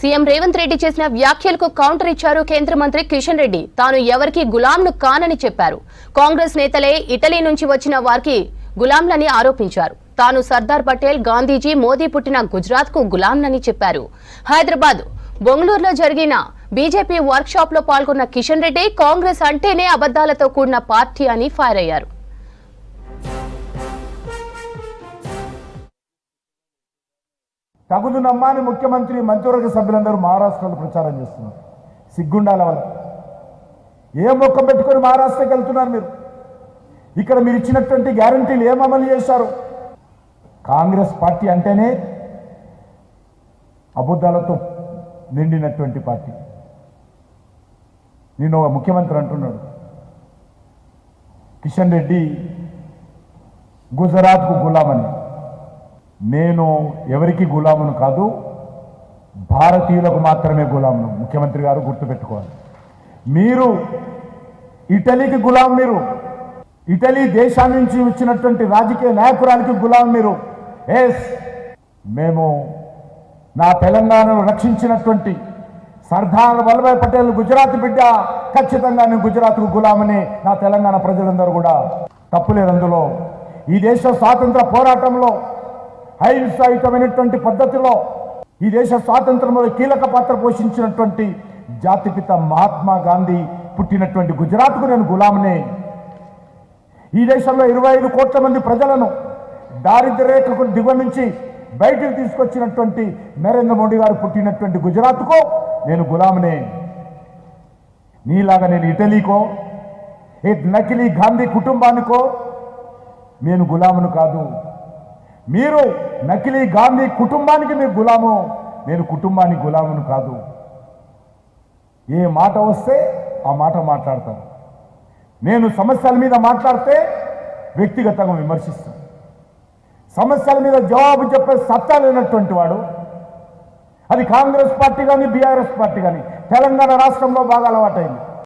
CM Revanth Reddy చేసిన వ్యాఖ్యలకు counter ఇచ్చారు కేంద్ర మంత్రి కిషన్ రెడ్డి. తాను ఎవరికి గులాంను కానని చెప్పారు. కాంగ్రెస్ నేతలే ఇటలీ నుంచి వచ్చిన వారికి గులాంలని ఆరోపించారు. తాను సర్దార్ పటేల్ గాంధీజీ మోదీ పుట్టిన గుజరాత్కు గులాంనని చెప్పారు. హైదరాబాద్ బొంగళూరులో జరిగిన బీజేపీ వర్క్ షాప్లో పాల్గొన్న కిషన్ రెడ్డి కాంగ్రెస్ అంటేనే అబద్దాలతో కూడిన పార్టీ అని ఫైర్ అయ్యారు. తగుదు నమ్మాని ముఖ్యమంత్రి మంత్రివర్గ సభ్యులందరూ మహారాష్ట్రలో ప్రచారం చేస్తున్నారు. సిగ్గుండాల వల్ల ఏ మొక్క పెట్టుకొని మహారాష్ట్రకి వెళ్తున్నారు మీరు? ఇక్కడ మీరు ఇచ్చినటువంటి గ్యారంటీలు ఏం అమలు చేశారు? కాంగ్రెస్ పార్టీ అంటేనే అబద్ధాలతో నిండినటువంటి పార్టీ. నేను ముఖ్యమంత్రి అంటున్నాడు. కిషన్ రెడ్డి గుజరాత్కు గులామని. నేను ఎవరికి గులామును కాదు భారతీయులకు మాత్రమే గులామును ముఖ్యమంత్రి గారు గుర్తుపెట్టుకోవాలి. మీరు ఇటలీకి గులాం మీరు ఇటలీ దేశాన్ని నుంచి వచ్చినటువంటి రాజకీయ నాయకురానికి గులాం మీరు. ఎస్ మేము నా తెలంగాణను రక్షించినటువంటి సర్దార్ వల్లభాయ్ పటేల్ గుజరాత్ బిడ్డ. ఖచ్చితంగా నేను గుజరాత్కు గులామని నా తెలంగాణ ప్రజలందరూ కూడా తప్పులేదు అందులో. ఈ దేశ స్వాతంత్ర పోరాటంలో అహింసాయుతమైనటువంటి పద్ధతిలో ఈ దేశ స్వాతంత్రంలో కీలక పాత్ర పోషించినటువంటి జాతిపిత మహాత్మా గాంధీ పుట్టినటువంటి గుజరాత్కు నేను గులాంనే ఈ దేశంలో ఇరవై ఐదు కోట్ల మంది ప్రజలను దారిద్ర్య రేఖకు దిగువ నుంచి బయటకు తీసుకొచ్చినటువంటి నరేంద్ర మోడీ గారు పుట్టినటువంటి గుజరాత్కు నేను గులాంనే నీలాగా నేను ఇటలీకో ఏ నకిలీ గాంధీ కుటుంబానికో నేను గులామును కాదు. మీరు నకిలీ గాంధీ కుటుంబానికి మీరు గులాము. నేను కుటుంబానికి గులామును కాదు. ఏ మాట వస్తే ఆ మాట మాట్లాడతాను నేను సమస్యల మీద మాట్లాడితే వ్యక్తిగతంగా విమర్శిస్తాను. సమస్యల మీద జవాబు చెప్పే సత్తా లేనటువంటి వాడు అది కాంగ్రెస్ పార్టీ కానీ బీఆర్ఎస్ పార్టీ కానీ తెలంగాణ రాష్ట్రంలో బాగా అలవాటైంది.